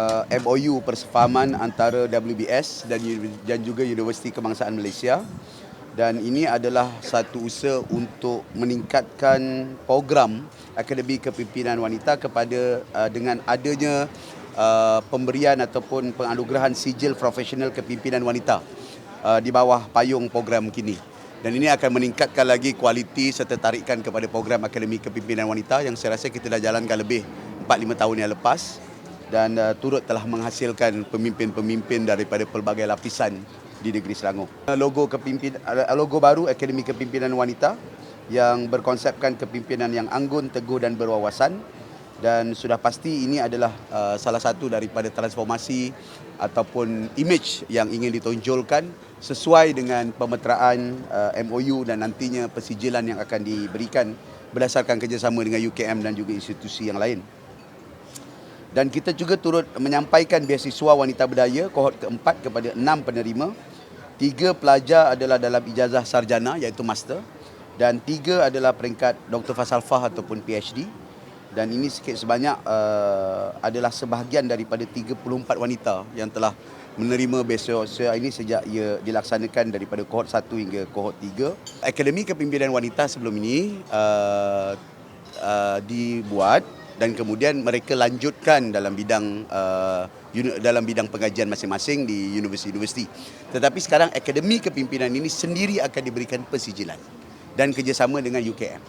uh, MOU persefahaman antara WBS dan, dan juga Universiti Kebangsaan Malaysia dan ini adalah satu usaha untuk meningkatkan program Akademi Kepimpinan Wanita kepada uh, dengan adanya uh, pemberian ataupun penganugerahan sijil profesional kepimpinan wanita uh, di bawah payung program kini. Dan ini akan meningkatkan lagi kualiti serta tarikan kepada program Akademi Kepimpinan Wanita yang saya rasa kita dah jalankan lebih 4-5 tahun yang lepas dan uh, turut telah menghasilkan pemimpin-pemimpin daripada pelbagai lapisan di negeri Selangor. Logo kepimpin uh, logo baru Akademi Kepimpinan Wanita yang berkonsepkan kepimpinan yang anggun, teguh dan berwawasan dan sudah pasti ini adalah uh, salah satu daripada transformasi ataupun image yang ingin ditonjolkan sesuai dengan pemeteraan uh, MOU dan nantinya persijilan yang akan diberikan berdasarkan kerjasama dengan UKM dan juga institusi yang lain. Dan kita juga turut menyampaikan beasiswa wanita berdaya kohort keempat kepada enam penerima. Tiga pelajar adalah dalam ijazah sarjana iaitu master dan tiga adalah peringkat Dr. Fasalfah ataupun PhD dan ini sikit sebanyak uh, adalah sebahagian daripada 34 wanita yang telah menerima beasiswa ini sejak ia dilaksanakan daripada kohort 1 hingga kohort 3. Akademi Kepimpinan Wanita sebelum ini uh, uh, dibuat dan kemudian mereka lanjutkan dalam bidang uh, dalam bidang pengajian masing-masing di universiti-universiti. Tetapi sekarang Akademi Kepimpinan ini sendiri akan diberikan persijilan dan kerjasama dengan UKM.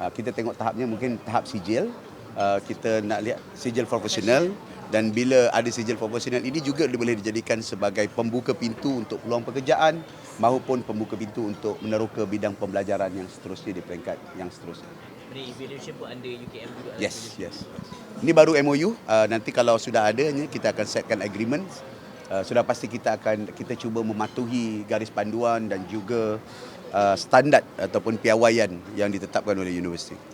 Uh, kita tengok tahapnya mungkin tahap sijil. Uh, kita nak lihat sijil profesional dan bila ada sijil profesional ini juga boleh dijadikan sebagai pembuka pintu untuk peluang pekerjaan maupun pembuka pintu untuk meneroka bidang pembelajaran yang seterusnya di peringkat yang seterusnya. Evaluation pun under UKM juga. lah. Yes, yes. Ini baru MOU. Uh, nanti kalau sudah adanya kita akan setkan agreement. Uh, sudah pasti kita akan kita cuba mematuhi garis panduan dan juga uh, standard ataupun piawaian yang ditetapkan oleh universiti.